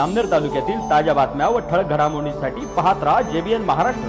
आमनेर तालुक्यातील ताज्या बातम्या व ठळक घडामोडींसाठी पाहत राहा जेबीएन महाराष्ट्र.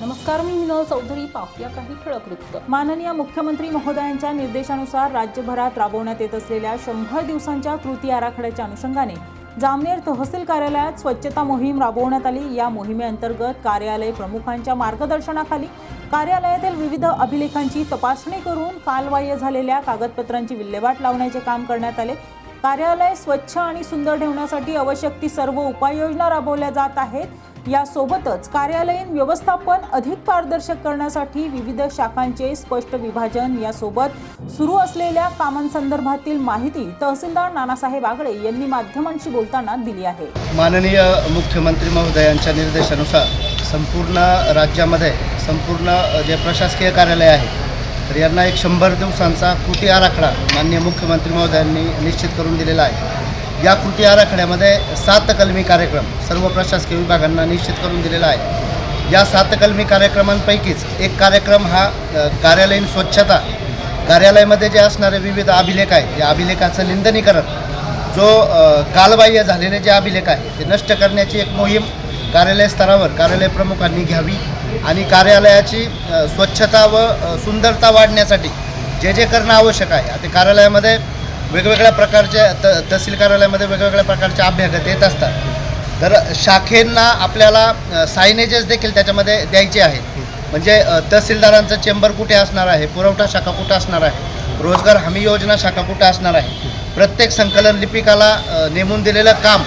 नमस्कार मी हिनल चौधरी पाहूया काही ठळक वृत्त. माननीय मुख्यमंत्री महोदयांच्या निर्देशानुसार राज्यभरात राबवण्यात येत असलेल्या शंभर दिवसांच्या कृती आराखड्याच्या अनुषंगाने जामनेर तहसील कार्यालयात स्वच्छता मोहीम राबवण्यात आली. या मोहिमेअंतर्गत कार्यालय प्रमुखांच्या मार्गदर्शनाखाली कार्यालयातील विविध अभिलेखांची तपासणी करून कालबाह्य झालेल्या कागदपत्रांची विल्हेवाट लावण्याचे काम करण्यात आले. कार्यालय स्वच्छ आणि सुंदर ठेवण्यासाठी आवश्यक ती सर्व उपाययोजना राबवल्या जात आहेत. यासोबतच कार्यालयीन व्यवस्थापन अधिक पारदर्शक करण्यासाठी विविध शाखांचे स्पष्ट विभाजन यासोबत सुरू असलेल्या कामांसंदर्भातील माहिती तहसीलदार नानासाहेब आगळे यांनी माध्यमांशी बोलताना दिली आहे. माननीय मुख्यमंत्री महोदयांच्या निर्देशानुसार संपूर्ण राज्यामध्ये संपूर्ण जे प्रशासकीय कार्यालय आहे तर यांना एक शंभर दिवसांचा कृती आराखडा माननीय मुख्यमंत्री महोदयांनी निश्चित करून दिलेला आहे. या कृती आराखड्यामध्ये सात कलमी कार्यक्रम सर्व प्रशासकीय विभागांना निश्चित करून दिलेला आहे. या सात कलमी कार्यक्रमांपैकीच एक कार्यक्रम हा कार्यालयीन स्वच्छता कार्यालयामध्ये जे असणारे विविध अभिलेख आहेत या अभिलेखाचं निंदनीकरण जो कालबाह्य झालेले जे अभिलेख आहे ते नष्ट करण्याची एक मोहीम कार्यालय स्तरावर कार्यालय प्रमुखांनी घ्यावी आणि कार्यालयाची स्वच्छता व सुंदरता वाढण्यासाठी जे जे करणं आवश्यक आहे ते कार्यालयामध्ये वेगवेगळ्या प्रकारच्या त तहसील कार्यालयामध्ये वेगवेगळ्या प्रकारचे अभ्यागत येत असतात. तर शाखेंना आपल्याला सायनेजेस देखील त्याच्यामध्ये द्यायचे आहेत. म्हणजे तहसीलदारांचं चेंबर कुठे असणार आहे? पुरवठा शाखा कुठं असणार आहे? रोजगार हमी योजना शाखा कुठं असणार आहे? प्रत्येक संकलन लिपिकाला नेमून दिलेलं काम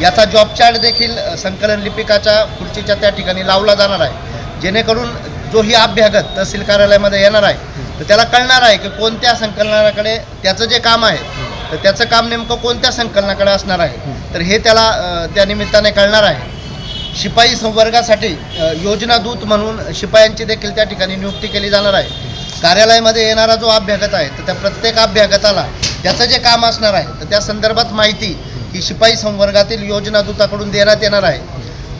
याचा जॉब चार्ट देखील संकलन लिपिकाच्या खुर्चीच्या त्या ठिकाणी लावला जाणार आहे. जेणेकरून जो ही अभ्यागत तहसील कार्यालयामध्ये येणार आहे तर त्याला कळणार आहे की कोणत्या संकलनाकडे त्याचं जे काम आहे तर त्याचं काम नेमकं कोणत्या संकलनाकडे असणार आहे? तर हे त्याला त्या निमित्ताने कळणार आहे. शिपाई संवर्गासाठी योजना दूत म्हणून शिपायांची देखील त्या ठिकाणी नियुक्ती केली जाणार आहे. कार्यालयामध्ये येणारा जो अभ्यागत आहे तर त्या प्रत्येक अभ्यागताला त्याचं जे काम असणार आहे तर त्या संदर्भात माहिती ही शिपाई संवर्गातील योजना दूताकडून देण्यात येणार आहे.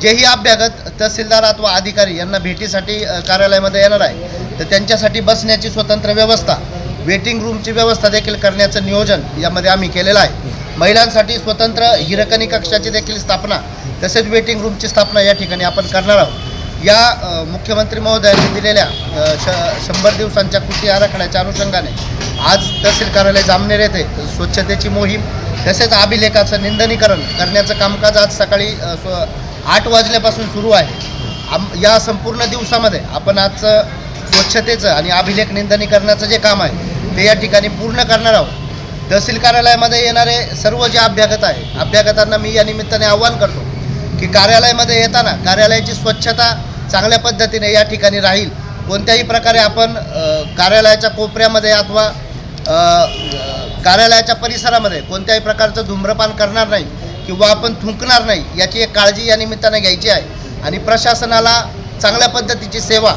जेही अभ्यागत तहसीलदार अथवा अधिकारी यांना भेटीसाठी कार्यालयामध्ये येणार आहे तर त्यांच्यासाठी बसण्याची स्वतंत्र व्यवस्था वेटिंग रूमची व्यवस्था देखील करण्याचं नियोजन यामध्ये आम्ही केलेलं आहे. महिलांसाठी स्वतंत्र हिरकणी कक्षाची देखील स्थापना तसेच वेटिंग रूमची स्थापना या ठिकाणी आपण करणार आहोत. या मुख्यमंत्री महोदयांनी दिलेल्या श शंभर दिवसांच्या कृती आराखड्याच्या अनुषंगाने आज तहसील कार्यालय जामनेर येथे स्वच्छतेची मोहीम तसेच अभिलेखाचं निंदनीकरण करण्याचं कामकाज आज सकाळी स्व आठ वाजल्यापासून सुरू आहे. आम या संपूर्ण दिवसामध्ये आपण आजचं स्वच्छतेचं आणि अभिलेख निंदनीकरणाचं जे काम आहे ते या ठिकाणी पूर्ण करणार आहोत. तहसील कार्यालयामध्ये येणारे सर्व जे अभ्यागत आहे अभ्यागतांना मी या निमित्ताने आव्हान करतो की कार्यालयामध्ये येताना कार्यालयाची स्वच्छता चांगल्या पद्धतीने या ठिकाणी राहील. कोणत्याही प्रकारे आपण कार्यालयाच्या कोपऱ्यामध्ये अथवा कार्यालयाच्या परिसरामध्ये कोणत्याही प्रकारचं धूम्रपान करणार नाही किंवा आपण थुंकणार नाही याची एक काळजी या निमित्ताने घ्यायची आहे. आणि प्रशासनाला चांगल्या पद्धतीची सेवा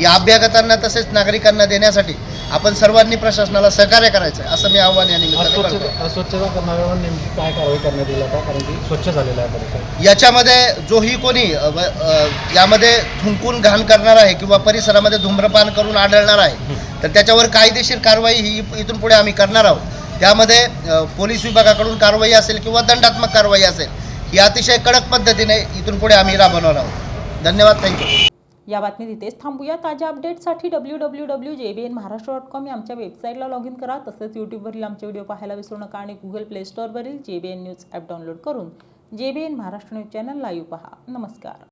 या अभ्यागतांना तसेच नागरिकांना देण्यासाठी आपण सर्वांनी प्रशासनाला सहकार्य करायचं आहे असं मी आव्हान या निमित्ताने करतो. अस्वच्छता अस्वच्छता करणाऱ्यावर नेमकी काय कारवाई करण्यात येईल आता? कारण की स्वच्छ झालेलं आहे परिसर याच्यामध्ये जोही कोणी यामध्ये थुंकून घाण करणार आहे किंवा परिसरामध्ये धूम्रपान करून आढळणार आहे तर त्याच्यावर कायदेशीर कारवाई ही इथून पुढे आम्ही करणार आहोत. त्यामध्ये पोलीस विभागाकडून कारवाई असेल किंवा दंडात्मक कारवाई असेल ही अतिशय कडक पद्धतीने इथून पुढे आम्ही राबवणार आहोत. धन्यवाद थँक्यू या बातमी इथेच थांबूया. ताज्या अपडेटसाठी W W W J B N Maharashtra dot com या आमच्या वेबसाईटला लॉग इन करा. तसेच यूट्यूबवरील आमचे व्हिडिओ पाहायला विसरू नका आणि Google play स्टोअरवरील J B N news app download करून J B N Maharashtra news channel live पहा. नमस्कार.